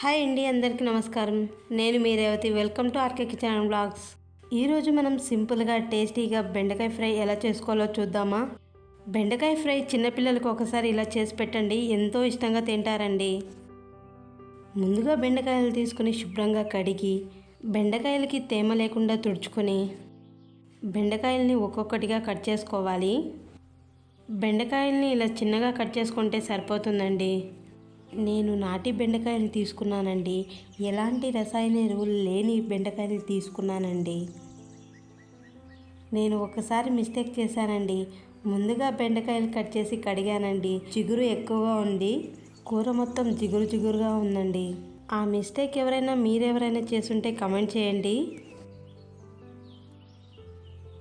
Hi అండి అందరికీ నమస్కారం. నేను మీ Revathi. Welcome to RK kitchen and blogs. ఈరోజు మనం సింపుల్గా టేస్టీగా బెండకాయ ఫ్రై ఎలా చేసుకోవాలో చూద్దామా? బెండకాయ ఫ్రై చిన్నపిల్లలకు ఒకసారి ఇలా చేసి పెట్టండి. ఎంతో ఇష్టంగా తింటారండి. ముందుగా బెండకాయలు తీసుకుని శుభ్రంగా కడిగి బెండకాయలకి తేమ లేకుండా తుడుచుకొని బెండకాయల్ని ఒక్కొక్కటిగా కట్ చేసుకోవాలి. బెండకాయల్ని ఇలా చిన్నగా కట్ చేసుకుంటే సరిపోతుందండి. నేను నాటి బెండకాయలు తీసుకున్నానండి. ఎలాంటి రసాయన ఎరువులు లేని బెండకాయలు తీసుకున్నానండి. నేను ఒకసారి మిస్టేక్ చేశానండి. ముందుగా బెండకాయలు కట్ చేసి కడిగానండి. చిగురు ఎక్కువగా ఉంది. కూర మొత్తం జిగురు జిగురుగా ఉందండి. ఆ మిస్టేక్ ఎవరైనా మీరెవరైనా చేసుంటే కమెంట్ చేయండి.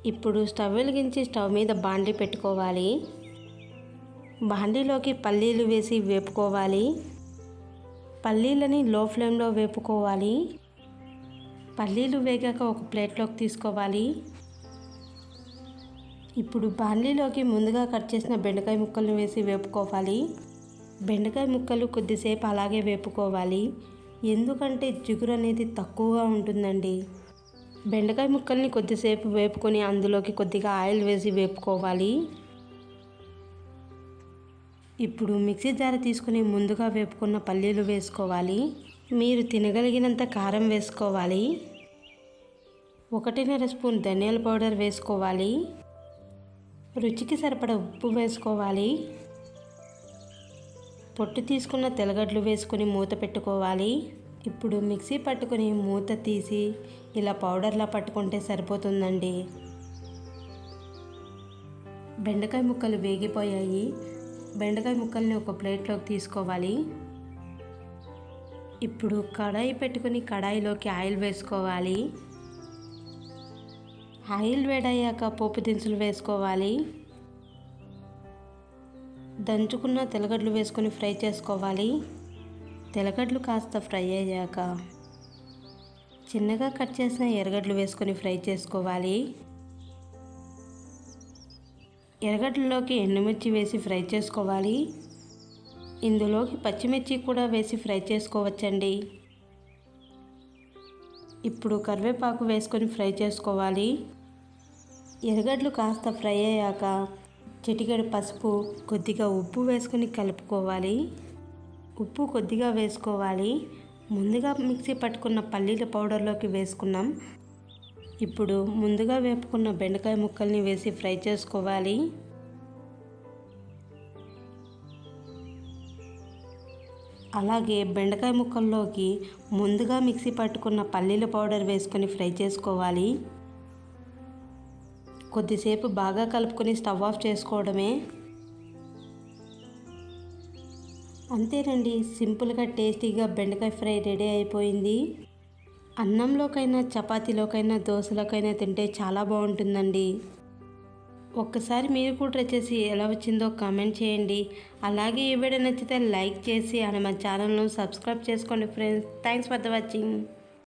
ఇప్పుడు స్టవ్ వెలిగించి స్టవ్ మీద బాండ్లీ పెట్టుకోవాలి. బాండీలోకి పల్లీలు వేసి వేపుకోవాలి. పల్లీలని లో ఫ్లేమ్లో వేపుకోవాలి. పల్లీలు వేగాక ఒక ప్లేట్లోకి తీసుకోవాలి. ఇప్పుడు బాండీలోకి ముందుగా కట్ చేసిన బెండకాయ ముక్కలను వేసి వేపుకోవాలి. బెండకాయ ముక్కలు కొద్దిసేపు అలాగే వేపుకోవాలి. ఎందుకంటే జిగురు అనేది తక్కువగా ఉంటుందండి. బెండకాయ ముక్కల్ని కొద్దిసేపు వేపుకొని అందులోకి కొద్దిగా ఆయిల్ వేసి వేపుకోవాలి. ఇప్పుడు మిక్సీ జార తీసుకుని ముందుగా వేపుకున్న పల్లీలు వేసుకోవాలి. మీరు తినగలిగినంత కారం వేసుకోవాలి. ఒకటిన్నర స్పూన్ ధనియాల పౌడర్ వేసుకోవాలి. రుచికి సరిపడ ఉప్పు వేసుకోవాలి. పొట్టు తీసుకున్న తెలగడ్లు వేసుకుని మూత పెట్టుకోవాలి. ఇప్పుడు మిక్సీ పట్టుకొని మూత తీసి ఇలా పౌడర్లా పట్టుకుంటే సరిపోతుందండి. బెండకాయ ముక్కలు వేగిపోయాయి. బెండకాయ ముక్కల్ని ఒక ప్లేట్లోకి తీసుకోవాలి. ఇప్పుడు కడాయి పెట్టుకుని కడాయిలోకి ఆయిల్ వేసుకోవాలి. ఆయిల్ వేడయ్యాక పోపు దినుసులు వేసుకోవాలి. దంచుకున్న తెల్లగడ్డలు వేసుకొని ఫ్రై చేసుకోవాలి. తెలగడ్లు కాస్త ఫ్రై అయ్యాక చిన్నగా కట్ చేసిన ఎర్రగడ్లు వేసుకొని ఫ్రై చేసుకోవాలి. ఎరగడ్డలోకి ఎండుమిర్చి వేసి ఫ్రై చేసుకోవాలి. ఇందులోకి పచ్చిమిర్చి కూడా వేసి ఫ్రై చేసుకోవచ్చండి. ఇప్పుడు కరివేపాకు వేసుకొని ఫ్రై చేసుకోవాలి. ఎరగడ్లు కాస్త ఫ్రై అయ్యాక చిటికెడు పసుపు కొద్దిగా ఉప్పు వేసుకొని కలుపుకోవాలి. ఉప్పు కొద్దిగా వేసుకోవాలి. ముందుగా మిక్సీ పట్టుకున్న పల్లీల పౌడర్లోకి వేసుకున్నాం. ఇప్పుడు ముందుగా వేపుకున్న బెండకాయ ముక్కల్ని వేసి ఫ్రై చేసుకోవాలి. అలాగే బెండకాయ ముక్కల్లోకి ముందుగా మిక్సీ పట్టుకున్న పల్లీల పౌడర్ వేసుకొని ఫ్రై చేసుకోవాలి. కొద్దిసేపు బాగా కలుపుకొని స్టవ్ ఆఫ్ చేసుకోవడమే. అంతేనండి సింపుల్గా టేస్టీగా బెండకాయ ఫ్రై రెడీ అయిపోయింది. అన్నంలోకైనా చపాతీలోకైనా దోశలోకైనా తింటే చాలా బాగుంటుందండి. ఒక్కసారి మీరు కూడా ట్రై చేసి ఎలా వచ్చిందో కామెంట్ చేయండి. అలాగే ఈ వీడియో నచ్చితే లైక్ చేసి అని మా ఛానల్ను సబ్స్క్రైబ్ చేసుకోండి friends. Thanks for the watching.